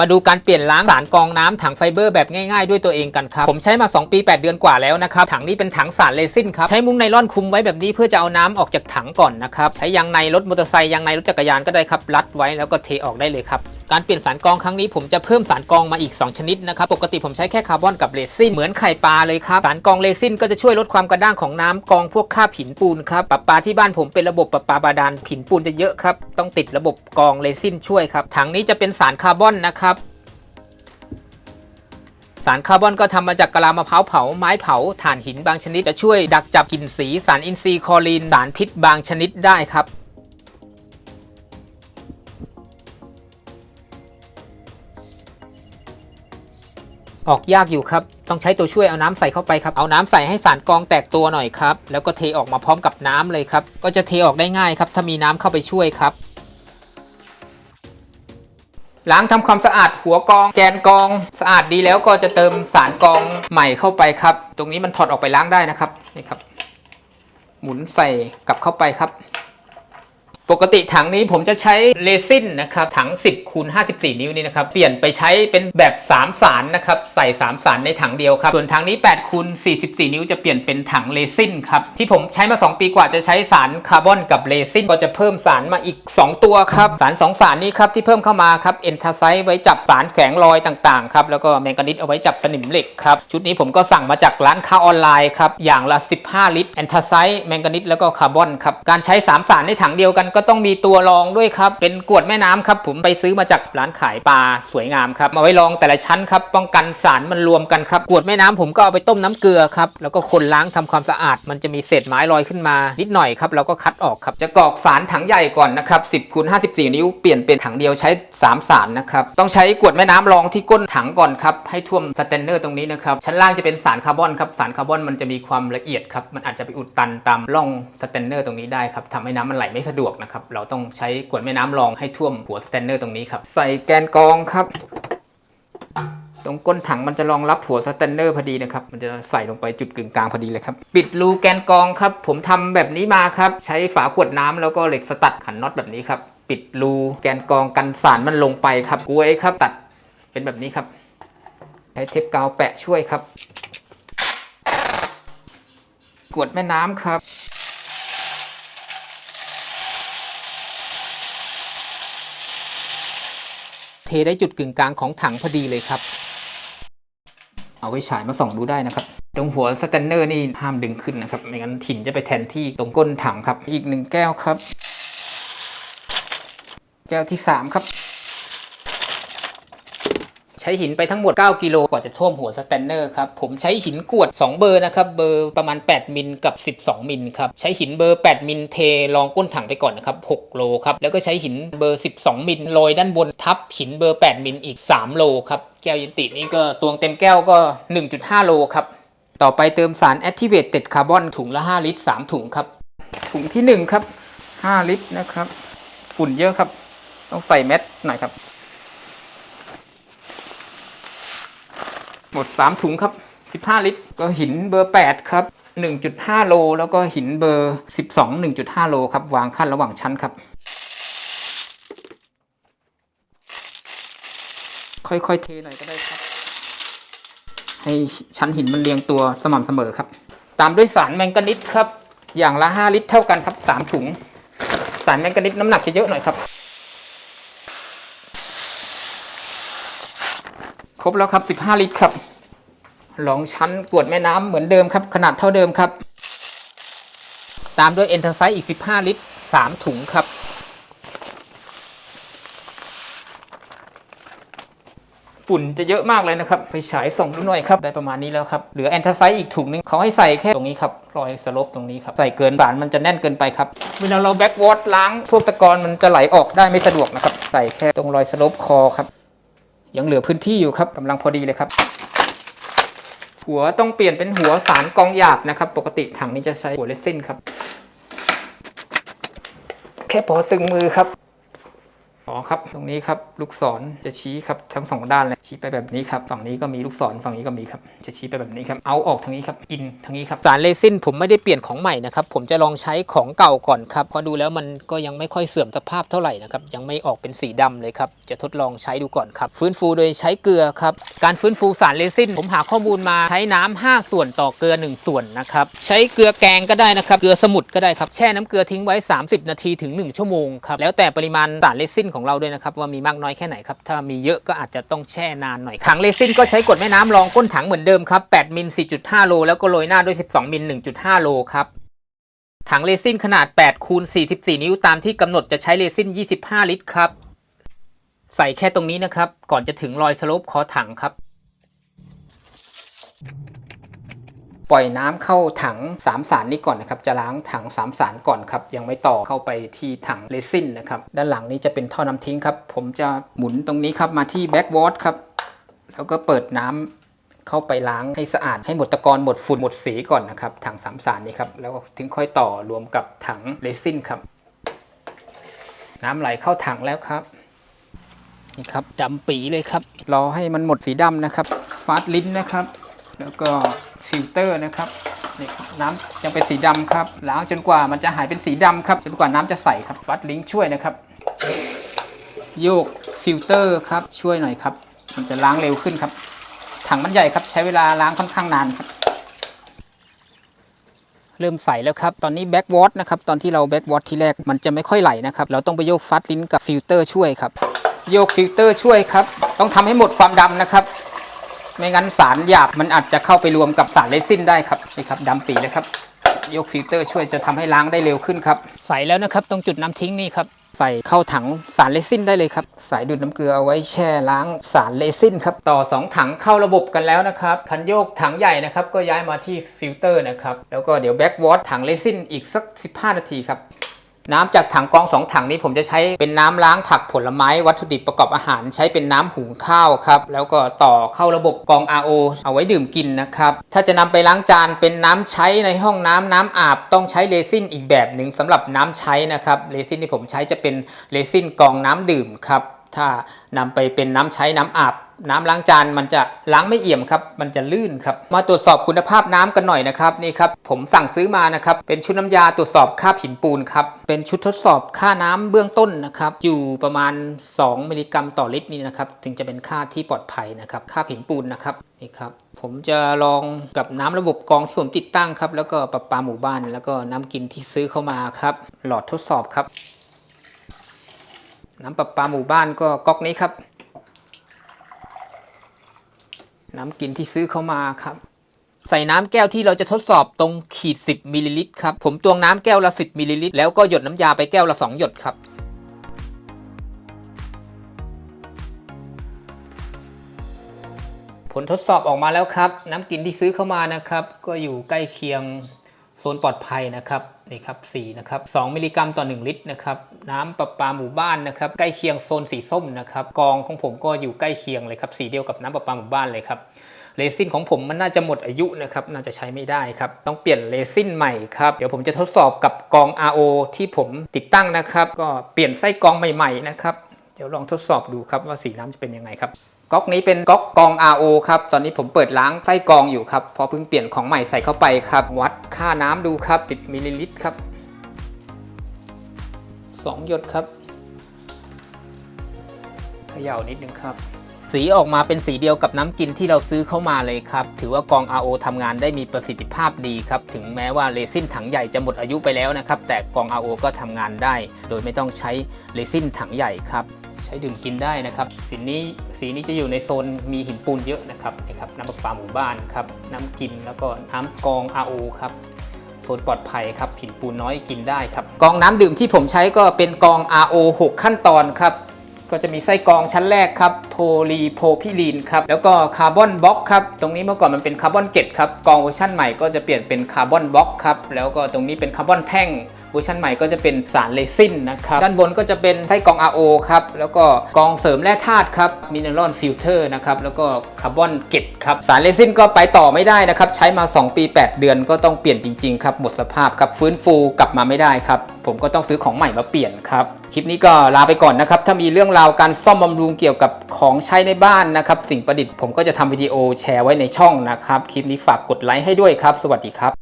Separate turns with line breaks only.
มาดูการเปลี่ยนล้างสารกองน้ำถังไฟเบอร์แบบง่ายๆด้วยตัวเองกันครับ ผมใช้มา 2 ปี 8 เดือนกว่าแล้วนะครับ ถังนี้เป็นถังสารเรซินครับ ใช้มุ้งไนล่อนคุมไว้แบบนี้เพื่อจะเอาน้ำออกจากถังก่อนนะครับ ใช้ยางในรถมอเตอร์ไซค์ยางในรถจักรยานก็ได้ครับรัดไว้แล้วก็เทออกได้เลยครับ การเปลี่ยนสารกรองครั้งนี้ผมจะเพิ่มสารกรองมาอีก 2 ชนิดนะครับ ปกติผมใช้แค่คาร์บอนกับเรซินเหมือนไข่ปลาเลยครับ สารกรองเรซินก็จะช่วยลดความกระด้างของน้ำกรองพวกคราบหินปูนครับปะปาที่บ้านผมเป็นระบบปะปาบาดาลหินปูนจะเยอะครับ ต้องติดระบบกรองเรซินช่วยครับ ถังนี้จะเป็นสารคาร์บอนนะครับสารคาร์บอนก็ทำมาจากกะลามะพร้าวเผา ไม้เผา ถ่านหินบางชนิดจะช่วยดักจับกลิ่นสี สารอินทรีย์คลอรีน สารพิษบางชนิดได้ครับ ออกยากอยู่ครับ ต้องใช้ตัวช่วยเอาน้ำใส่เข้าไปครับ เอาน้ำใส่ให้สารกองแตกตัวหน่อยครับ แล้วก็เทออกมาพร้อมกับน้ำเลยครับ ก็จะเทออกได้ง่ายครับ ถ้ามีน้ำเข้าไปช่วยครับ ล้างทำความสะอาดหัวกอง แกนกอง สะอาดดีแล้วก็จะเติมสารกองใหม่เข้าไปครับ ตรงนี้มันถอดออกไปล้างได้นะครับ นี่ครับ หมุนใส่กลับเข้าไปครับ ปกติถังนี้ผมจะใช้เรซินนะครับถัง 10คูณ54 นิ้วนี่นะครับเปลี่ยนไปใช้เป็นแบบ 3 สารนะครับใส่ 3 สารในถังเดียวครับส่วนถังนี้8คูณ44 นิ้วจะเปลี่ยนเป็นถังเรซินครับที่ผมใช้มา 2 ปีกว่าจะใช้สารคาร์บอนกับเรซินก็จะเพิ่มสารมาอีก 2 ตัวครับสาร 2 สารนี้ครับที่เพิ่มเข้ามาครับเอนทาไซไว้จับสารแข็งรอยต่างๆครับแล้วก็แมงกานิสเอาไว้จับสนิมเหล็กครับชุดนี้ผมก็สั่งมาจากร้านค้าออนไลน์ครับอย่างละ 15 ลิตรแอนทาไซแมงกานิสแล้วก็คาร์บอนครับการใช้ 3 สารในถังเดียวกันก็ต้องมีตัวรองด้วยครับ เป็นกรวดแม่น้ำครับ ผมไปซื้อมาจากร้านขายปลาสวยงามครับ มาไว้รองแต่ละชั้นครับป้องกันสารมันรวมกันครับกรวดแม่น้ำผมก็เอาไปต้มน้ำเกลือครับแล้วก็คนล้างทำความสะอาด มันจะมีเศษไม้ลอยขึ้นมา นิดหน่อยครับเราก็คัดออกครับจะกรอกสารถังใหญ่ก่อนนะครับ10คูณ54 นิ้วเปลี่ยนเป็นถังเดียวใช้ 3 สารนะครับต้องใช้กรวดแม่น้ำรองที่ก้นถังก่อนครับให้ท่วมสแตนเนอร์ตรงนี้นะครับชั้นล่างจะเป็นสารคาร์บอนครับสารคาร์บอนมันจะมีความละเอียดครับมันอาจจะไปอุดตันตามร่องสแตนเนอร์ตรงนี้ได้ครับทำให้น้ำมันไหลไม่สะดวกนะครับเราต้องใช้กวดแม่น้ำรองให้ท่วมหัวสแตนเนอร์ตรงนี้ครับใส่แกนกรองครับ ตรงก้นถังมันจะรองรับหัวสแตนเนอร์พอดีนะครับมันจะใส่ลงไปจุดกึ่งกลางพอดีเลยครับปิดรูแกนกรองครับผมทำแบบนี้มาครับใช้ฝาขวดน้ำแล้วก็เหล็กสตัดขันน็อตแบบนี้ครับปิดรูแกนกรองกันสารมันลงไปครับกล้วยครับตัดเป็นแบบนี้ครับใช้เทปกาวแปะช่วยครับ กวดแม่น้ำครับ เทได้จุดกึ่งกลางของถังพอดีเลยครับ เอาไว้ฉายมาส่องดูได้นะครับ ตรงหัวสแตนเนอร์นี่ห้ามดึงขึ้นนะครับ ไม่งั้นถิ่นจะไปแทนที่ตรงก้นถังครับ อีกหนึ่งแก้วครับ แก้วที่ 3 ครับ ใช้หินไปทั้งหมด 9 กิโลกว่าจะท่วมหัวสแตนเนอร์ครับ ผมใช้หินกรวด 2 เบอร์นะครับ เบอร์ประมาณ 8 มิลกับ 12 มิลครับ ใช้หินเบอร์ 8 มิลเทรองก้นถังไปก่อนนะครับ 6 โลครับ แล้วก็ใช้หินเบอร์ 12 มิลโรยด้านบนทับหินเบอร์ 8 มิลอีก 3 โลครับ แก้วยันตินี่ก็ตวงเต็มแก้วก็ 1.5 โลครับ ต่อไปเติมสาร Activated Carbon ถุงละ 5 ลิตร 3 ถุงครับ ถุงที่ 1 ครับ 5 ลิตรนะครับ ฝุ่นเยอะครับ ต้องใส่แมสหน่อยครับ หมด 3 ถุงครับ 15 ลิตร ก็หินเบอร์ 8 ครับ 1.5 โล แล้วก็หินเบอร์ 12 1.5 โลครับ วางขั้นระหว่างชั้นครับ ค่อยๆ เทหน่อยก็ได้ครับ ให้ชั้นหินมันเรียงตัวสม่ำเสมอครับ ตามด้วยสารแมงกานิสครับ อย่างละ 5 ลิตรเท่ากันครับ 3 ถุง สารแมงกานิสน้ำหนักจะเยอะหน่อยครับ ครบแล้วครับ 15 ลิตรครับรองชั้นกวดแม่น้ำเหมือนเดิมครับ ขนาดเท่าเดิมครับ ตามด้วยเอนเตอร์ไซส์อีก 15 ลิตร 3 ถุงครับ ฝุ่นจะเยอะมากเลยนะครับ ไปฉายส่องดูหน่อยครับ ได้ประมาณนี้แล้วครับ เหลือแอนทาไซด์อีกถุงนึงเขาให้ใส่แค่ตรงนี้ครับ รอยสลบตรงนี้ครับ ใส่เกินสารมันจะแน่นเกินไปครับ เวลาเราแบ็กวอตล้างพวกตะกอนมันจะไหลออกได้ไม่สะดวกนะครับ ใส่แค่ตรงรอยสลบคอครับ ยังเหลือพื้นที่อยู่ครับกำลังพอดีเลยครับ หัวต้องเปลี่ยนเป็นหัวสารกองหยาบนะครับ ปกติถังนี้จะใช้หัวเลสซินครับ แค่พอตึงมือครับ อ๋อครับ ตรงนี้ครับลูกศรจะชี้ครับทั้งสองด้านเลยชี้ไปแบบนี้ครับ ฝั่งนี้ก็มีลูกศรฝั่งนี้ก็มีครับ จะชี้ไปแบบนี้ครับ เอาออกทางนี้ครับ อินทางนี้ครับ สารเลซินผมไม่ได้เปลี่ยนของใหม่นะครับ ผมจะลองใช้ของเก่าก่อนครับพราะดูแล้วมันก็ยังไม่ค่อยเสื่อมสภาพเท่าไหร่นะครับ ยังไม่ออกเป็นสีดำเลยครับ จะทดลองใช้ดูก่อนครับ ฟื้นฟูโดยใช้เกลือครับ การฟื้นฟูสารเลซินผมหาข้อมูลมาใช้น้ำ5ส่วนต่อเกลือ 1 ส่วนนะครับ ใช้เกลือแกงก็ได้นะครับ เกลือสมุทรก็ได้ครับ แช่น้ำเกลือทิ้งไว้ 30 นาทีถึง 1 ชั่วโมงครับ แล้วแต่ปริมาณสารเลซินของเราด้วยนะครับว่ามีมากน้อยแค่ไหนครับถ้ามีเยอะก็อาจจะต้องแช่นานหน่อยถังเรซินก็ใช้กดแม่น้ำรองก้นถังเหมือนเดิมครับ8มิล4.5 โล แล้วก็โรยหน้าด้วย 12มิล1.5 โลครับถังเรซินขนาด8คูณ44 นิ้วตามที่กำหนดจะใช้เรซิน25 ลิตรครับใส่แค่ตรงนี้นะครับก่อนจะถึงรอยสโลปคอถังครับ ปล่อยน้ำเข้าถัง 3 สารนี้ก่อนนะครับ จะล้างถัง 3 สารก่อนครับ ยังไม่ต่อเข้าไปที่ถังเรซินนะครับ ด้านหลังนี้จะเป็นท่อน้ำทิ้งครับ ผมจะหมุนตรงนี้ครับมาที่แบ็กวอตครับ แล้วก็เปิดน้ำเข้าไปล้างให้สะอาดให้หมดตะกอนหมดฝุ่นหมดสีก่อนนะครับ ถังสามสารนี้ครับ แล้วถึงค่อยต่อรวมกับถังเรซินครับ น้ำไหลเข้าถังแล้วครับนี่ครับดำปีเลยครับ รอให้มันหมดสีดำนะครับฟาดลิ้นนะครับ แล้วก็ ฟิลเตอร์นะครับนี่ครับน้ำยังเป็นสีดำครับล้างจนกว่ามันจะหายเป็นสีดำครับจนกว่าน้ำจะใสครับฟัดลิงช่วยนะครับ โยกฟิลเตอร์ครับช่วยหน่อยครับมันจะล้างเร็วขึ้นครับ ถังมันใหญ่ครับใช้เวลาล้างค่อนข้างนานครับ เริ่มใสแล้วครับ ตอนนี้แบ็กวอตนะครับตอนที่เราแบ็กวอตที่แรกมันจะไม่ค่อยไหลนะครับ เราต้องไปโยกฟัดลิ้นกับฟิลเตอร์ช่วยครับ โยกฟิลเตอร์ช่วยครับ ต้องทำให้หมดความดำนะครับ ไม่งั้นสารหยาบมันอาจจะเข้าไปรวมกับสารเรซินได้ครับนี่ครับดำปีเลยครับยกฟิลเตอร์ช่วยจะทำให้ล้างได้เร็วขึ้นครับ ใส่แล้วนะครับ ตรงจุดน้ำทิ้งนี่ครับ ใส่เข้าถังสารเรซินได้เลยครับ สายดูดน้ำเกลือเอาไว้แช่ล้างสารเรซินครับ ต่อ 2 ถังเข้าระบบกันแล้วนะครับ คันโยกถังใหญ่นะครับ ก็ย้ายมาที่ฟิลเตอร์นะครับ แล้วก็เดี๋ยวแบ็กวอตถังเรซินอีกสัก 15 นาทีครับ น้ำจากถังกรองถังนี้ผมจะใช้เป็นน้ำล้างผักผลไม้วัตถุดิบประกอบอาหาร ใช้เป็นน้ำหุงข้าวครับแล้วก็ต่อเข้าระบบกอง RO เอาไว้ดื่มกินนะครับถ้าจะนำไปล้างจานเป็นน้ำใช้ในห้องน้ำน้ำอาบต้องใช้เรซินอีกแบบหนึ่งสำหรับน้ำใช้นะครับเรซินที่ผมใช้จะเป็นเรซินกองน้ำดื่มครับถ้านำไปเป็นน้ำใช้น้ำอาบ น้ำล้างจานมันจะล้างไม่เอี่ยมครับมันจะลื่นครับมาตรวจสอบคุณภาพน้ำกันหน่อยนะครับนี่ครับผมสั่งซื้อมานะครับเป็นชุดน้ำยาตรวจสอบค่าหินปูนครับเป็นชุดทดสอบค่าน้ำเบื้องต้นนะครับอยู่ประมาณ 2 มิลลิกรัมต่อลิตรนี่นะครับถึงจะเป็นค่าที่ปลอดภัยนะครับค่าหินปูนนะครับนี่ครับผมจะลองกับน้ำระบบกรองที่ผมติดตั้งครับแล้วก็ประปาหมู่บ้าน แล้วก็น้ำกินที่ซื้อเข้ามาครับหลอดทดสอบครับน้ำประปาหมู่บ้านก็ก๊อกนี้ครับ น้ำกินที่ซื้อเข้ามาครับ ใส่น้ำแก้วที่เราจะทดสอบตรงขีด 10มิลลิลิตรครับ ผมตวงน้ำแก้วละ 10มิลลิลิตรแล้วก็หยดน้ำยาไปแก้วละ 2 หยดครับผลทดสอบออกมาแล้วครับ น้ำกินที่ซื้อเข้ามานะครับ ก็อยู่ใกล้เคียงโซนปลอดภัยนะครับ นี่ครับ4นะครับ2มิลลิกรัมต่อ 1 ลิตรนะครับน้ำประปาหมู่บ้านนะครับใกล้เคียงโซนสีส้มนะครับกองของผมก็อยู่ใกล้เคียงเลยครับสีเดียวกับน้ำประปาหมู่บ้านเลยครับเรซินของผมมันน่าจะหมดอายุนะครับน่าจะใช้ไม่ได้ครับต้องเปลี่ยนเรซินใหม่ครับเดี๋ยวผมจะทดสอบกับกอง RO ที่ผมติดตั้งนะครับ ก็เปลี่ยนไส้กองใหม่ๆนะครับเดี๋ยวลองทดสอบดูครับว่าสีน้ำจะเป็นยังไงครับ ก๊อกนี้เป็นก๊อกกอง RO ครับ ตอนนี้ผมเปิดล้างไส้กองอยู่ครับพอเพิ่งเปลี่ยนของใหม่ใส่เข้าไปครับ วัดค่าน้ำดูครับ10มิลลิลิตรครับ 2 หยดครับเขย่านิดนึงครับ สีออกมาเป็นสีเดียวกับน้ำกินที่เราซื้อเข้ามาเลยครับ ถือว่ากอง RO ทำงานได้มีประสิทธิภาพดีครับ ถึงแม้ว่าเรซินถังใหญ่จะหมดอายุไปแล้วนะครับ แต่กอง RO ก็ทำงานได้ โดยไม่ต้องใช้เรซินถังใหญ่ครับ ช้ดื่มกินได้นะครับสีนี้สีนี้จะอยู่ในโซนมีหินปูนเยอะนะครับนี่ครับน้ำประปาหมู่บ้านครับน้ำกินแล้วก็น้ำกรอง RO ครับโซนปลอดภัยครับหินปูนน้อยกินได้ครับกรองน้ำดื่มที่ผมใช้ก็เป็นกรอง RO 6 ขั้นตอนครับก็จะมีไส้กรองชั้นแรกครับโพลีโพพิลีนครับแล้วก็คาร์บอนบล็อกครับตรงนี้เมื่อก่อนมันเป็นคาร์บอนเกตครับกรองเวอร์ชันใหม่ก็จะเปลี่ยนเป็นคาร์บอนบล็อกครับแล้วก็ตรงนี้เป็นคาร์บอนแท่ง เวอร์ชันใหม่ก็จะเป็นสารเลซินนะครับ ด้านบนก็จะเป็นไส้กรอง RO ครับ แล้วก็กรองเสริมแร่ธาตุครับมินเนอรัลฟิลเตอร์นะครับ แล้วก็คาร์บอนเกตครับ สารเลซินก็ไปต่อไม่ได้นะครับ ใช้มา 2 ปี 8 เดือนก็ต้องเปลี่ยนจริง ๆ ครับ หมดสภาพครับ ฟื้นฟูกลับมาไม่ได้ครับ ผมก็ต้องซื้อของใหม่มาเปลี่ยนครับ คลิปนี้ก็ลาไปก่อนนะครับ ถ้ามีเรื่องราวการซ่อมบำรุงเกี่ยวกับของใช้ในบ้านนะครับ สิ่งประดิษฐ์ผมก็จะทำวิดีโอแชร์ไว้ในช่องนะครับ คลิปนี้ฝากกดไลค์ให้ด้วยครับ สวัสดีครับ